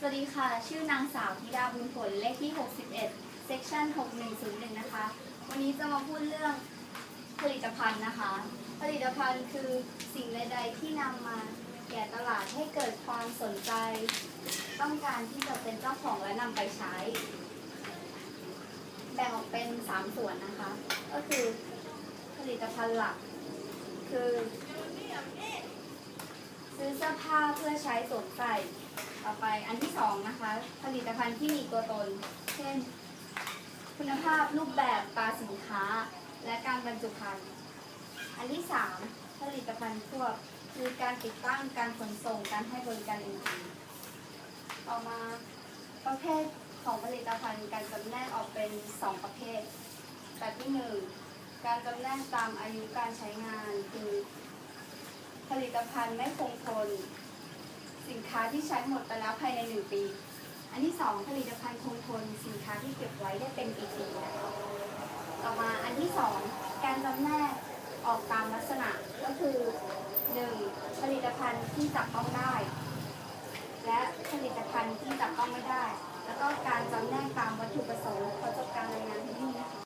สวัสดีค่ะ ชื่อนางสาวธิดาบุญผล เลขที่ 61เซกชัน6101 นะคะ วันนี้จะมาพูดเรื่องผลิตภัณฑ์นะคะ ผลิตภัณฑ์คือสิ่งใดๆที่นำมาแก่ตลาดให้เกิดความสนใจ ต้องการที่จะเป็นเจ้าของและนำไปใช้ แบ่งออกเป็น 3 ส่วนนะคะ ก็คือผลิตภัณฑ์หลัก คือ เสื้อผ้าเพื่อใช้สวมใส่ ต่อไปอันที่สองนะคะ ผลิตภัณฑ์ที่มีตัวตน เช่น คุณภาพรูปแบบตราสินค้า และการบรรจุภัณฑ์ อันที่สามผลิตภัณฑ์พวกคือการติดตั้งการขนส่งการให้บริการอื่นๆต่อมาประเภทของผลิตภัณฑ์การจำแนกออกเป็นสองประเภท แบบที่หนึ่งการจำแนกตามอายุการใช้งาน คือ ผลิตภัณฑ์ไม่คงทน สินค้าที่ใช้หมดไปแล้วภายในหนึ่งปี อันที่สองผลิตภัณฑ์คงทน สินค้าที่เก็บไว้ได้เป็นปีๆนะคะต่อมาอันที่สองการจำแนกออกตามลักษณะก็คือหนึ่งผลิตภัณฑ์ที่จับต้องได้ และผลิตภัณฑ์ที่จับต้องไม่ได้ แล้วก็การจำแนกตามวัตถุประสงค์